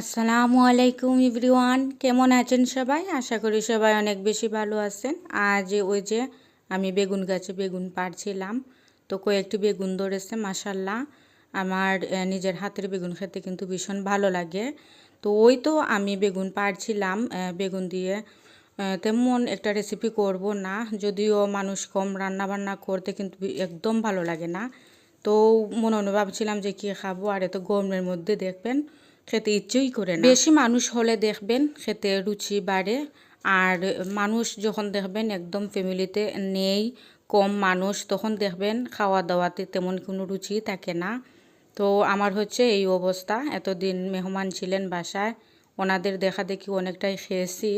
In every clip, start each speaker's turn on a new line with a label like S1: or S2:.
S1: আসসালামু আলাইকুম ইভরিওয়ান কেমন আছেন সবাই? আশা করি সবাই অনেক বেশি ভালো আছেন। আজ ওই যে আমি বেগুন গাছে বেগুন পাড়ছিলাম তো কয়েকটি বেগুন ধরেছে মাসাল্লাহ আমার নিজের হাতের বেগুন খেতে কিন্তু ভীষণ ভালো লাগে। তো ওই তো আমি বেগুন পাড়ছিলাম বেগুন দিয়ে। তেমন একটা রেসিপি করব না, যদিও মানুষ কম রান্না বান্না করতে কিন্তু একদম ভালো লাগে না। তো মনে মনে ভাবছিলাম যে কি খাব, আর এত গরমের মধ্যে দেখবেন খেতে ইচ্ছেই করে না। বেশি মানুষ হলে দেখবেন খেতে রুচি বাড়ে। আর মানুষ যখন দেখবেন একদম ফ্যামিলিতে নেই, কম মানুষ, তখন দেখবেন খাওয়া দাওয়াতে তেমন কোনো রুচি থাকে না। তো আমার হচ্ছে এই অবস্থা। এতদিন মেহমান ছিলেন বাসায়, ওনাদের দেখা দেখি অনেকটাই খেয়েছি।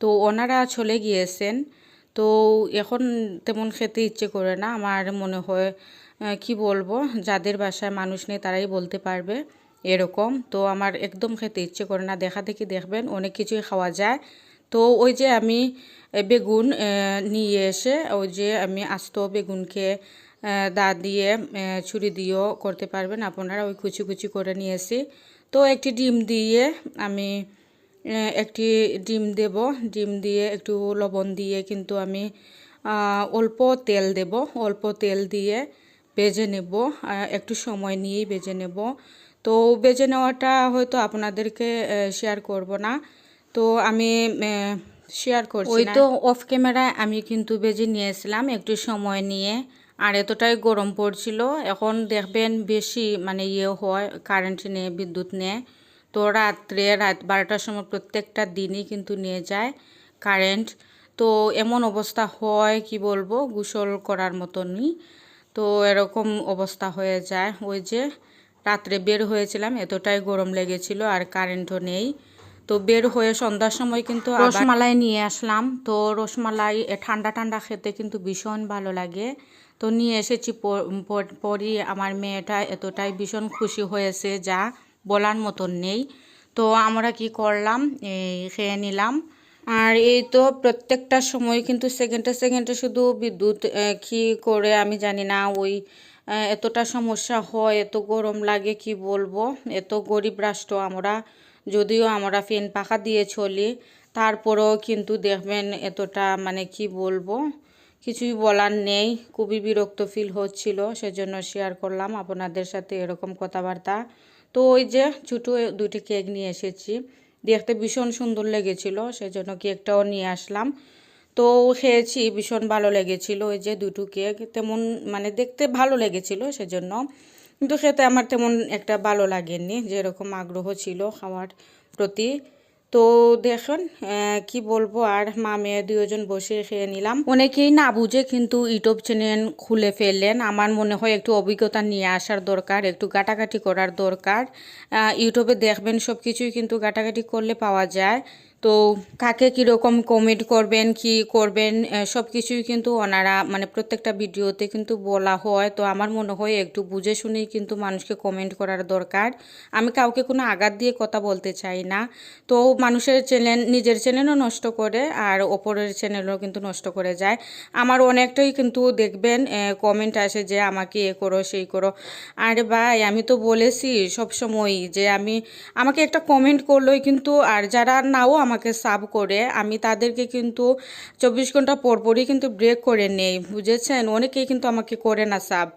S1: তো ওনারা চলে গিয়েছেন। তো এখন তেমন খেতে ইচ্ছে করে না। আমার মনে হয় কি বলব? যাদের বাসায় মানুষ নেই, তারাই বলতে পারবে। এরকম। তো আমার একদম খেতে ইচ্ছে করে না। দেখা দেখি দেখবেন অনেক কিছুই খাওয়া যায়। তো ওই যে আমি বেগুন নিয়ে এসে ওই যে আমি আস্ত বেগুনকে দা দিয়ে ছুরি দিয়েও করতে পারবেন। আপনারা ওই কুচি কুচি করে নিয়েছি তো একটি ডিম দিয়ে আমি একটি ডিম দেব। ডিম দিয়ে একটু লবণ দিয়ে কিন্তু আমি অল্প তেল দেব। অল্প তেল দিয়ে ভেজে নেব। একটু সময় নিয়েই ভেজে নেব। তো বেজে নেওয়াটা হয়তো আপনাদেরকে শেয়ার করব না। তো আমি শেয়ার করছি ওই তো অফ ক্যামেরায় আমি কিন্তু বেজে নিয়েছিলাম একটু সময় নিয়ে। আর এতটাই গরম পড়ছিল। এখন দেখবেন বেশি মানে ইয়ে হয় কারেন্ট নিয়ে, বিদ্যুৎ নিয়ে। তো রাত্রে, রাত বারোটার সময় প্রত্যেকটা দিনই কিন্তু নিয়ে যায় কারেন্ট তো এমন অবস্থা হয়, কি বলব, গোসল করার মতনই। তো এরকম অবস্থা হয়ে যায়। ওই যে রাত্রে বের হয়েছিলাম, এতটাই গরম লেগেছিল আর কারেন্টও নেই। তো বের হয়ে সন্ধ্যার সময় কিন্তু রসমালাই নিয়ে আসলাম। তো রসমালাই ঠান্ডা ঠান্ডা খেতে কিন্তু ভীষণ ভালো লাগে। তো নিয়ে এসেছি পরই আমার মেয়েটা এতটাই ভীষণ খুশি হয়েছে যা বলার মতন নেই। তো আমরা কি করলাম? এই খেয়ে নিলাম। আর এই তো প্রত্যেকটা সময় কিন্তু সেকেন্ডে সেকেন্ডে শুধু বিদ্যুৎ কি করে আমি জানি না, ওই এতটা সমস্যা হয়, এত গরম লাগে, কি বলব? এত গরিব রাষ্ট্র আমরা। যদিও আমরা ফ্যান পাখা দিয়ে চলি, তারপরেও কিন্তু দেখবেন এতটা মানে কি বলব? কিছুই বলার নেই। খুবই বিরক্ত ফিল হচ্ছিল, সেজন্য শেয়ার করলাম আপনাদের সাথে এরকম কথাবার্তা। তো ওই যে ছোটো দুটি কেক নিয়ে এসেছি, দেখতে ভীষণ সুন্দর লেগেছিল, সেজন্য কেকটাও নিয়ে আসলাম। তো খেয়েছি, ভীষণ ভালো লেগেছিল। ওই যে দুটো কেক তেমন মানে দেখতে ভালো লেগেছিল সেজন্য। কিন্তু খেতে আমার তেমন একটা ভালো লাগেনি, যেরকম আগ্রহ ছিল খাওয়ার প্রতি। তো দেখুন কি বলব, আর মা মেয়ে দুজন বসে খেয়ে নিলাম। অনেকেই না বুঝে কিন্তু ইউটিউব চ্যানেল খুলে ফেললেন। আমার মনে হয় একটু অভিজ্ঞতা নিয়ে আসার দরকার, একটু গাটাগাটি করার দরকার। ইউটিউবে দেখবেন সব কিছুই কিন্তু গাটাগাটি করলে পাওয়া যায়। তো কাকে কীরকম কমেন্ট করবেন, কি করবেন সব কিছুই কিন্তু ওনারা মানে প্রত্যেকটা ভিডিওতে কিন্তু বলা হয়। তো আমার মনে হয় একটু বুঝে শুনেই কিন্তু মানুষকে কমেন্ট করার দরকার। আমি কাউকে কোনো আঘাত দিয়ে কথা বলতে চাই না। তো মানুষের চ্যানেল নিজের চ্যানেলও নষ্ট করে আর ওপরের চ্যানেলও কিন্তু নষ্ট করে যায়। আমার অনেকটাই কিন্তু দেখবেন কমেন্ট আসে যে আমাকে এ করো, সেই করো। আরে ভাই, আমি তো বলেছি সব সময়ই যে আমি, আমাকে একটা কমেন্ট করলোই কিন্তু আর যারা নাও আমাকে সাব করে, আমি তাদেরকে কিন্তু চব্বিশ ঘণ্টা পরপরই কিন্তু ব্রেক করে নেই, বুঝেছেন? অনেকেই কিন্তু আমাকে করে না সাব।